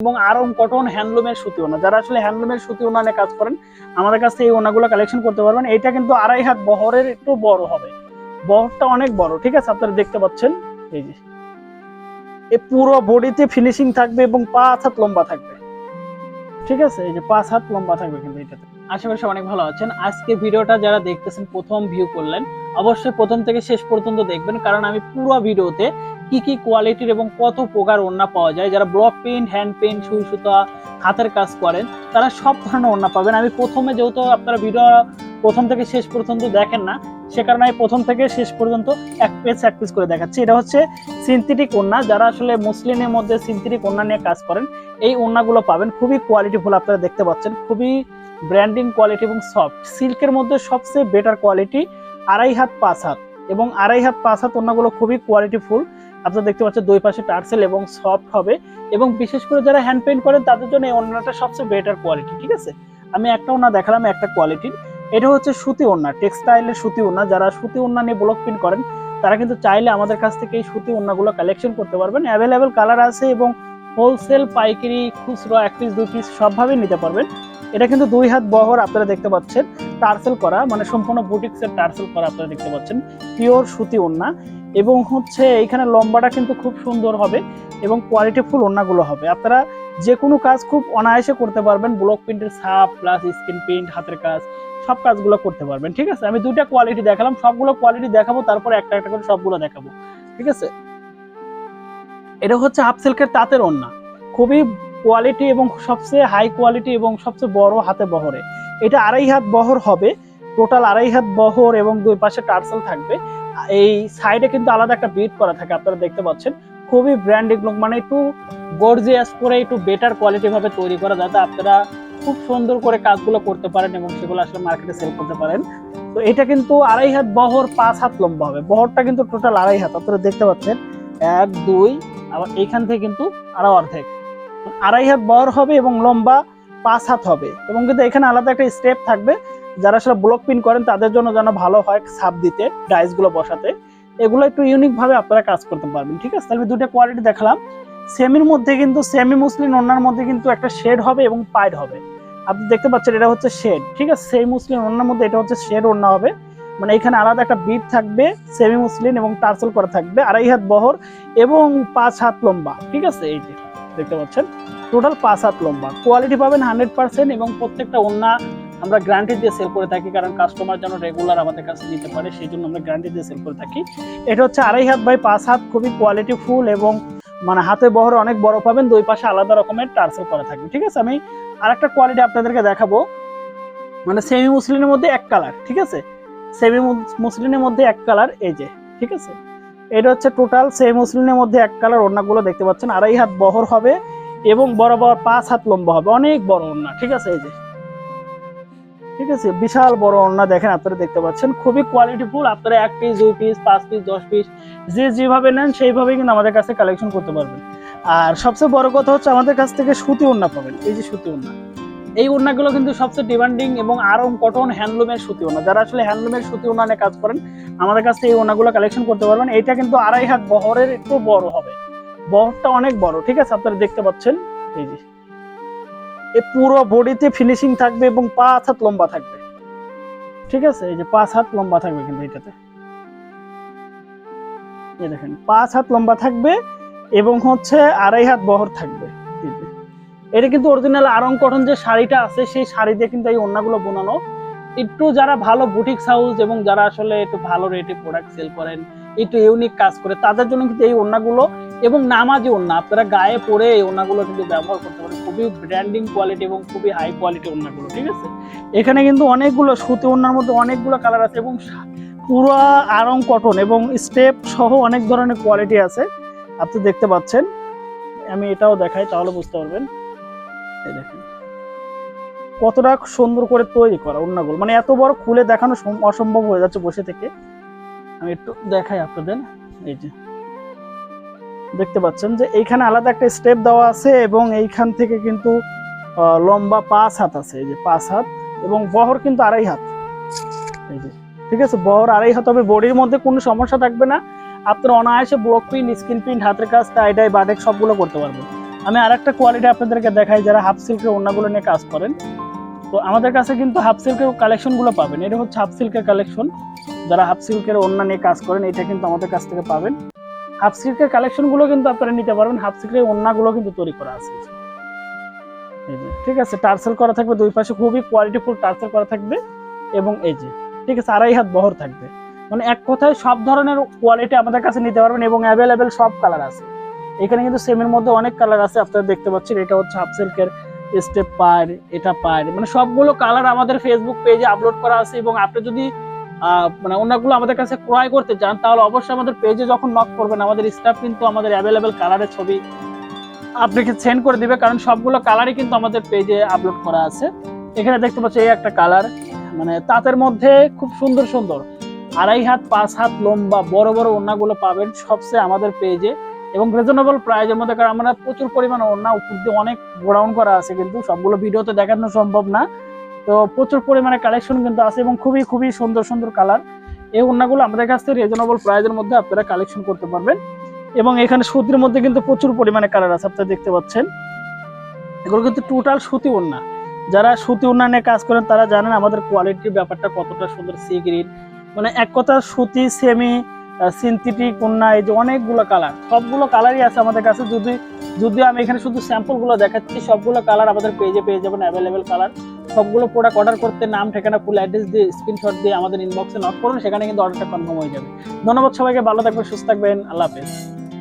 এবং আরং কটন হ্যান্ডলুমের সুতি ওনা যারা আসলে হ্যান্ডলুমের সুতি ওনা নিয়ে কাজ করেন, আমাদের কাছ এই ওনাগুলো কালেকশন করতে পারবেন। এটা কিন্তু আড়াই হাত বহরের একটু বড় হবে। বহরটা অনেক বড়, ঠিক আছে? আপনারা দেখতে পাচ্ছেন? এই যে। এই পুরো বডিতে ফিনিশিং থাকবে এবং পাঁচ হাত লম্বা থাকবে। ঠিক আছে? এই যে পাঁচ হাত লম্বা থাকবে কিন্তু এটাতে আশা করি সবাই অনেক ভালো আছেন। আজকে ভিডিওটা যারা দেখতেছেন, প্রথম ভিউ করলেন, অবশ্যই প্রথম থেকে শেষ পর্যন্ত দেখবেন। কারণ আমি পুরো ভিডিওতে কি কি কোয়ালিটির এবং কত প্রকার ওড়না পাওয়া যায়। যারা ব্লক প্রিন্ট হ্যান্ড প্রিন্ট সুই সুতা, হাতের কাজ করেন, তারা সব ধরনের ওড়না পাবেন। আমি প্রথমে যেহেতু আপনারা ভিডিও প্রথম থেকে শেষ পর্যন্ত দেখেন না, সে কারণে আমি প্রথম থেকে শেষ পর্যন্ত এক পিস এক পিস করে দেখাচ্ছি। এটা হচ্ছে সিনথেটিক ওড়না। যারা আসলে মুসলিমের মধ্যে সিনথেটিক ওড়না নিয়ে কাজ করেন, এই ওড়নাগুলো পাবেন। খুবই কোয়ালিটিফুল আপনারা দেখতে পাচ্ছেন। খুবই ব্র্যান্ডিং কোয়ালিটি এবং সফট সিল্কের মধ্যে সবচেয়ে বেটার কোয়ালিটি আড়াই হাত, পাঁচ হাত। এবং আড়াই হাত, পাঁচ হাত ওড়নাগুলো খুবই কোয়ালিটিফুল আপনারা দেখতে পাচ্ছেন দুই পাশে টার্সেল এবং সফট হবে। এবং বিশেষ করে যারা হ্যান্ড পেইন্ট করেন, তাদের জন্য এই ওড়নাটা সবচেয়ে বেটার কোয়ালিটি ঠিক আছে? আমি একটা ওড়না দেখালাম, একটা কোয়ালিটির এটা হচ্ছে সুতি ওড়না টেক্সটাইলের সুতি ওড়না। যারা সুতি ওড়না নিয়ে ব্লক প্রিন্ট করেন, তারা কিন্তু চাইলে আমাদের কাছ থেকে এই সুতি ওড়নাগুলো কালেকশন করতে পারবেন। অ্যাভেলেবেল কালার আছে এবং হোলসেল পাইকারি, খুচরো, এক পিস দুই পিস সবভাবেই নিতে পারবেন। এটা কিন্তু দুই হাত বহর আপনারা দেখতে পাচ্ছেন। টার্সেল করা মানে সম্পূর্ণ বুটিক্সের টার্সেল করা আপনারা দেখতে পাচ্ছেন। পিওর সুতি ওড়না। এবং হচ্ছে এইখানে লম্বাটা কিন্তু খুব সুন্দর হবে এবং কোয়ালিটিফুল ওড়নাগুলো হবে। আপনারা যে কোনো কাজ খুব অনায়াসে করতে পারবেন ব্লক প্রিন্টের ছাপ প্লাস স্ক্রিন প্রিন্ট হাতের কাজ, সব কাজগুলো করতে পারবেন, ঠিক আছে? আমি দুইটা কোয়ালিটি দেখালাম, সবগুলো কোয়ালিটি দেখাবো, তারপরে একটা একটা করে সবগুলো দেখাবো, ঠিক আছে? এটা হচ্ছে হাফ সিল্কের তাঁতের ওড়না। খুবই কোয়ালিটি এবং সবচেয়ে হাই কোয়ালিটি এবং সবচেয়ে বড় হাতে বহরে। এটা আড়াই হাত বহর হবে টোটাল আড়াই হাত বহর এবং দুই পাশে টার্সেল থাকবে। এই সাইডে কিন্তু আলাদা একটা বিট করা থাকে, আপনারা দেখতে পাচ্ছেন। খুবই ব্র্যান্ডিং লুক মানে একটু গর্জিয়াস করে একটু বেটার কোয়ালিটি ভাবে তৈরি করা যাতে আপনারা খুব সুন্দর করে কাজগুলো করতে পারেন এবং সেগুলো আসলে মার্কেটে সেল করতে পারেন। তো এটা কিন্তু আড়াই হাত বহর, পাঁচ হাত লম্বা হবে। বহরটা কিন্তু টোটাল আড়াই হাত, আপনারা দেখতে পাচ্ছেন। এক, দুই, আবার এইখান থেকে কিন্তু আরও অর্ধেক। আড়াই হাত বহর হবে এবং লম্বা পাঁচ হাত হবে। এবং কিন্তু এখানে আলাদা একটা স্টেপ থাকবে। যারা আসলে ব্লক পিন করেন, তাদের জন্য যেন ভালো হয় ছাপ দিতে ডাইসগুলো বসাতে। এগুলো একটু ইউনিক ভাবে আপনারা কাজ করতে পারবেন, ঠিক আছে? তাহলে দুটো কোয়ালিটি দেখালাম। সেমির মধ্যে কিন্তু সেমি মুসলিম ওনার মধ্যে কিন্তু একটা শেড হবে এবং পাইড হবে। আপনি দেখতে পাচ্ছেন এটা হচ্ছে শেড ঠিক আছে? সেমি মুসলিম ওনার মধ্যে এটা হচ্ছে শেড ওড়না হবে। মানে এখানে আলাদা একটা বিট থাকবে সেমি মুসলিম এবং টার্সেল করা থাকবে, আড়াই হাত বহর এবং পাঁচ হাত লম্বা, ঠিক আছে? এই যে। দেখতে পাচ্ছেন। টোটাল পাঁচ হাত লম্বা। কোয়ালিটি পাবেন হান্ড্রেড পার্সেন্ট এবং প্রত্যেকটা ওড়না আমরা গ্যারান্টি দিয়ে সেল করে থাকি, কারণ কাস্টমার যেন রেগুলার আমাদের কাছে নিতে পারে, সেই জন্য আমরা গ্যারান্টি দিয়ে সেল করে থাকি। এটা হচ্ছে আড়াই হাত বাই পাঁচ হাত, খুবই কোয়ালিটি ফুল এবং মানে হাতে বহর অনেক বড় পাবেন, দুই পাশে আলাদা রকমের টার্সেল করা থাকবে, ঠিক আছে? আমি আরেকটা কোয়ালিটি আপনাদেরকে দেখাবো। মানে সেমি মুসলিনের মধ্যে এক কালার ঠিক আছে? সেমি মুসলিনের মধ্যে এক কালার এই যে, ঠিক আছে? এটা হচ্ছে টোটাল সেমি মুসলিনের মধ্যে এক কালার ওড়নাগুলো দেখতে পাচ্ছেন। আড়াই হাত বহর হবে এবং বরাবর পাঁচ হাত লম্বা হবে। অনেক বড় ওড়না, ঠিক আছে এই যে। ঠিক আছে, বিশাল বড় ওড়না দেখেন আপনারা দেখতে পাচ্ছেন। খুবই কোয়ালিটিফুল আপনারা এক পিস দুই পিস পাঁচ পিস দশ পিস যে যেভাবে নেন সেইভাবেই কিন্তু আমাদের কাছে কালেকশন করতে পারবেন। আর সবচেয়ে বড় কথা হচ্ছে আমাদের কাছ থেকে সুতি ওড়না পাবেন। এই যে সুতি ওড়না। এই ওনাগুলো কিন্তু সবচেয়ে ডিমান্ডিং এবং আরং কটন হ্যান্ডলুমের সুতি ওড়না। যারা আসলে হ্যান্ডলুমের সুতি নিয়ে কাজ করেন, আমাদের কাছ থেকে এই ওনাগুলো কালেকশন করতে পারবেন। এটা কিন্তু আড়াই হাত বহরের একটু বড় হবে। বহরটা অনেক বড়, ঠিক আছে? আপনারা দেখতে পাচ্ছেন? এই যে। এই পুরো বডিতে ফিনিশিং থাকবে এবং পাঁচ হাত লম্বা থাকবে। ঠিক আছে? এই যে পাঁচ হাত লম্বা থাকবে কিন্তু এটাতে। এই দেখেন, পাঁচ হাত লম্বা থাকবে এবং হচ্ছে আড়াই হাত বহর থাকবে। এটা কিন্তু অরিজিনাল আরং কটন যে শাড়িটা আছে, সেই শাড়ি দিয়ে কিন্তু এই ওড়নাগুলো বোনানো। একটু যারা ভালো বুটিক হাউস এবং যারা আসলে একটু ভালো রেটে প্রোডাক্ট সেল করেন, একটু ইউনিক কাজ করে, তাদের জন্য কিন্তু এই ওড়নাগুলো এবং নামাজি ওড়না, আপনারা গায়ে পরে এই ওড়নাগুলো কিন্তু ব্যবহার করতে পারেন। খুবই ব্র্যান্ডিং কোয়ালিটি এবং খুবই হাই কোয়ালিটি ওড়নাগুলো, ঠিক আছে? এখানে কিন্তু অনেকগুলো সুতি ওড়নার মধ্যে অনেকগুলো কালার আছে এবং পুরো আরং কটন এবং স্টেপ সহ অনেক ধরনের কোয়ালিটি আছে। আপনি দেখতে পাচ্ছেন। আমি এটাও দেখাই, তাহলে বুঝতে পারবেন। এই দেখেন। কতটা সুন্দর করে তৈরি করা ওড়নাগুলো মানে এত বড় খুলে দেখানো অসম্ভব হয়ে যাচ্ছে বসে থেকে। আমি একটু দেখাই আপনাদের। এই যে। দেখতে পাচ্ছেন যে এইখানে আলাদা একটা স্টেপ দেওয়া আছে এবং এইখান থেকে কিন্তু লম্বা পাঁচ হাত আছে। এই যে পাঁচ হাত এবং বহর কিন্তু আড়াই হাত। এই যে। ঠিক আছে? বহর আড়াই হাত। হবে বডির মধ্যে কোনো সমস্যা থাকবে না। আপনার অনায়াসে ব্লক প্রিন্ট স্ক্রিন প্রিন্ট হাতের কাজ টাই ডাই বাটেক সবগুলো করতে পারবেন। আমি আর একটা কোয়ালিটি আপনাদেরকে দেখাই, যারা হাফ সিল্কের ওড়নাগুলো নিয়ে কাজ করেন। তো আমাদের কাছে কিন্তু হাফ সিল্কের কালেকশনগুলো পাবেন। এটা হচ্ছে হাফ সিল্কের কালেকশন যারা হাফ সিল্কের ওড়না নিয়ে কাজ করেন, এটা কিন্তু আমাদের কাছ থেকে পাবেন। হাফ সিল্কের কালেকশনগুলো কিন্তু আপনারা নিতে পারবেন। হাফ সিল্কের ওড়নাগুলো কিন্তু তৈরি করা আছে। ঠিক আছে, টার্সেল করা থাকবে দুই পাশে, খুবই কোয়ালিটিফুল টার্সেল করা থাকবে। এবং এই যে, ঠিক আছে, আড়াই হাত বহর থাকবে। মানে এক কথায় সব ধরনের কোয়ালিটি আমাদের কাছে নিতে পারবেন এবং অ্যাভেলেবেল সব কালার আছে। এখানে কিন্তু সেমের মধ্যে অনেক কালার আছে, আপনারা দেখতে পাচ্ছেন, এটা হচ্ছে হাফ সিল্কের স্টেপ পার এটা পার মানে সবগুলো কালার আমাদের ফেসবুক পেজে আপলোড করা আছে এবং আপনি যদি মানে অন্যগুলো আমাদের কাছে ক্রয় করতে চান, তাহলে অবশ্যই আমাদের পেজে যখন নক করবেন, আমাদের স্টাফ কিন্তু আমাদের অ্যাভেলেবেল কালারের ছবি আপনাকে সেন্ড করে দিবে, কারণ সবগুলো কালারই কিন্তু আমাদের পেজে আপলোড করা আছে। এখানে দেখতে পাচ্ছি এই একটা কালার মানে তাঁতের মধ্যে খুব সুন্দর সুন্দর, আড়াই হাত, পাঁচ হাত লম্বা, বড় বড় ওড়নাগুলো পাবেন, সবচেয়ে আমাদের পেজে এবং রিজনেবল প্রাইজের মধ্যে, কারণ আমরা প্রচুর পরিমাণে ওড়না, উপর দিয়ে অনেক গোডাউন করা আছে কিন্তু সবগুলো ভিডিওতে দেখানো সম্ভব না। তো প্রচুর পরিমাণে কালেকশন কিন্তু আছে এবং খুবই খুবই সুন্দর সুন্দর কালার এই ওড়নাগুলো আমাদের কাছ থেকে রিজনেবল প্রাইজের মধ্যে আপনারা কালেকশন করতে পারবেন। এবং এখানে সুতির মধ্যে কিন্তু প্রচুর পরিমাণে কালার আছে, আপনারা দেখতে পাচ্ছেন। এগুলো কিন্তু টোটাল সুতি ওড়না। যারা সুতি নিয়ে কাজ করেন, তারা জানেন আমাদের কোয়ালিটির ব্যাপারটা কতটা সুন্দর সি গ্রিন মানে এক কথা সুতি সেমি সিনথেটিক কন্যা এই যে অনেকগুলো কালার সবগুলো কালারই আছে আমাদের কাছে। যদি যদি আমি এখানে শুধু স্যাম্পলগুলো দেখাচ্ছি, সবগুলো কালার আমাদের পেজে পেয়ে যাবেন অ্যাভেলেবেল কালার সবগুলো প্রোডাক্ট অর্ডার করতে নাম, ঠিকানা ফুল অ্যাড্রেস দিয়ে স্ক্রিনশট দিয়ে আমাদের ইনবক্সে নট করুন, সেখানে কিন্তু অর্ডারটা কনফার্ম হয়ে যাবে। ধন্যবাদ সবাইকে, ভালো থাকবেন, সুস্থ থাকবেন, আল্লাহ হাফেজ।